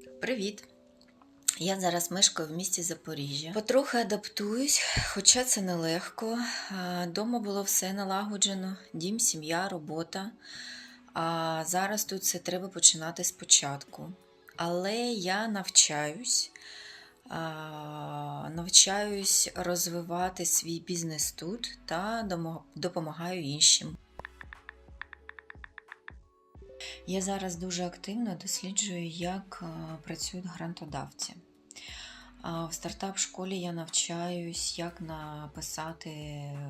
Привіт! Я зараз мешкаю в місті Запоріжжя. Потрохи адаптуюсь, хоча це нелегко. Дома було все налагоджено: дім, сім'я, робота. А зараз тут все треба починати спочатку. Але я навчаюсь, навчаюсь розвивати свій бізнес тут та допомагаю іншим. Я зараз дуже активно досліджую, як е, працюють грантодавці. В стартап-школі я навчаюсь, як написати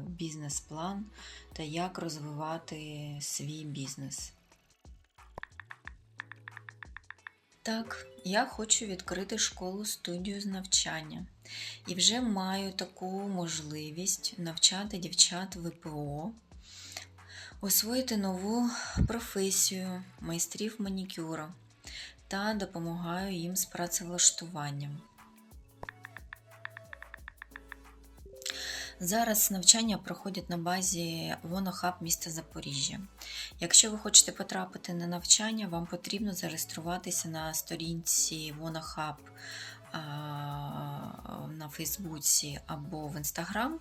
бізнес-план та як розвивати свій бізнес. Так, я хочу відкрити школу студію з навчання і вже маю таку можливість навчати дівчат ВПО освоїти нову професію майстрів манікюру та допомагаю їм з працевлаштуванням. Зараз навчання проходять на базі Вонохаб міста Запоріжжя. Якщо ви хочете потрапити на навчання, вам потрібно зареєструватися на сторінці Вонохаб на Фейсбуці або в Інстаграм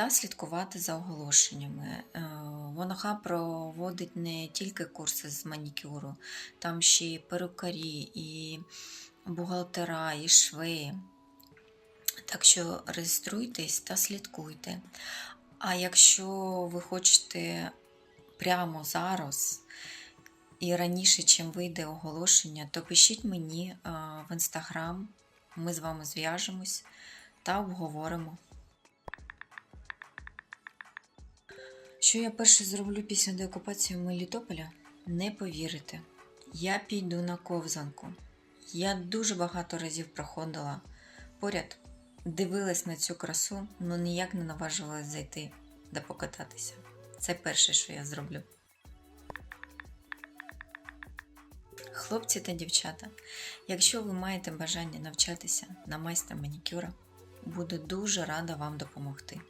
та слідкувати за оголошеннями. Е, Вонохаб проводить не тільки курси з манікюру, там ще й перукарі, і бухгалтера, і шви. Так що реєструйтесь та слідкуйте. А якщо ви хочете прямо зараз і раніше, чим вийде оголошення, то пишіть мені е, в інстаграм, ми з вами зв'яжемось та обговоримо. Що я перше зроблю після деокупації Мелітополя? Не повірите. Я піду на ковзанку. Я дуже багато разів проходила поряд, дивилась на цю красу, але ніяк не наважувалась зайти да покататися. Це перше, що я зроблю. Хлопці та дівчата, якщо ви маєте бажання навчатися на майстра манікюра, буду дуже рада вам допомогти.